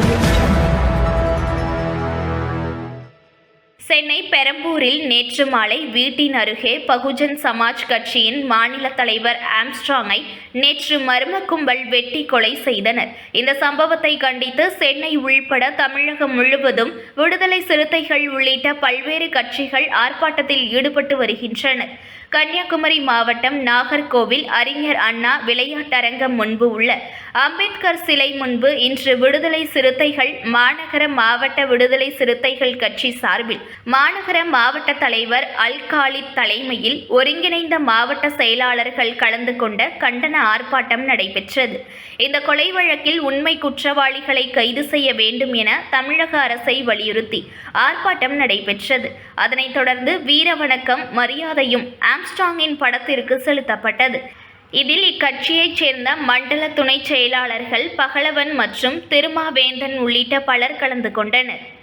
Audio. Chennai பெரம்பூரில் நேற்று மாலை வீட்டின் அருகே பகுஜன் சமாஜ் கட்சியின் மாநில தலைவர் ஆம்ஸ்ட்ராங்கை நேற்று மர்ம கும்பல் வெட்டி கொலை செய்தனர். இந்த சம்பவத்தை கண்டித்து சென்னை உள்பட தமிழகம் முழுவதும் விடுதலை சிறுத்தைகள் உள்ளிட்ட பல்வேறு கட்சிகள் ஆர்ப்பாட்டத்தில் ஈடுபட்டு வருகின்றனர். கன்னியாகுமரி மாவட்டம் நாகர்கோவில் அறிஞர் அண்ணா விளையாட்டரங்கம் முன்பு உள்ள அம்பேத்கர் சிலை முன்பு இன்று விடுதலை சிறுத்தைகள் மாநகர மாவட்ட விடுதலை சிறுத்தைகள் கட்சி சார்பில் மாநகர மாவட்ட தலைவர் அல் காலித் தலைமையில் ஒருங்கிணைந்த மாவட்ட செயலாளர்கள் கலந்து கொண்ட கண்டன ஆர்ப்பாட்டம் நடைபெற்றது. இந்த கொலை வழக்கில் உண்மை குற்றவாளிகளை கைது செய்ய வேண்டும் என தமிழக அரசை வலியுறுத்தி ஆர்ப்பாட்டம் நடைபெற்றது. அதனைத் தொடர்ந்து வீரவணக்கம் மரியாதையும் ஆம்ஸ்டாங்கின் படத்திற்கு செலுத்தப்பட்டது. இதில் இக்கட்சியைச் சேர்ந்த மண்டல துணைச் செயலாளர்கள் பகலவன் மற்றும் திருமாவேந்தன் உள்ளிட்ட பலர் கலந்து கொண்டனர்.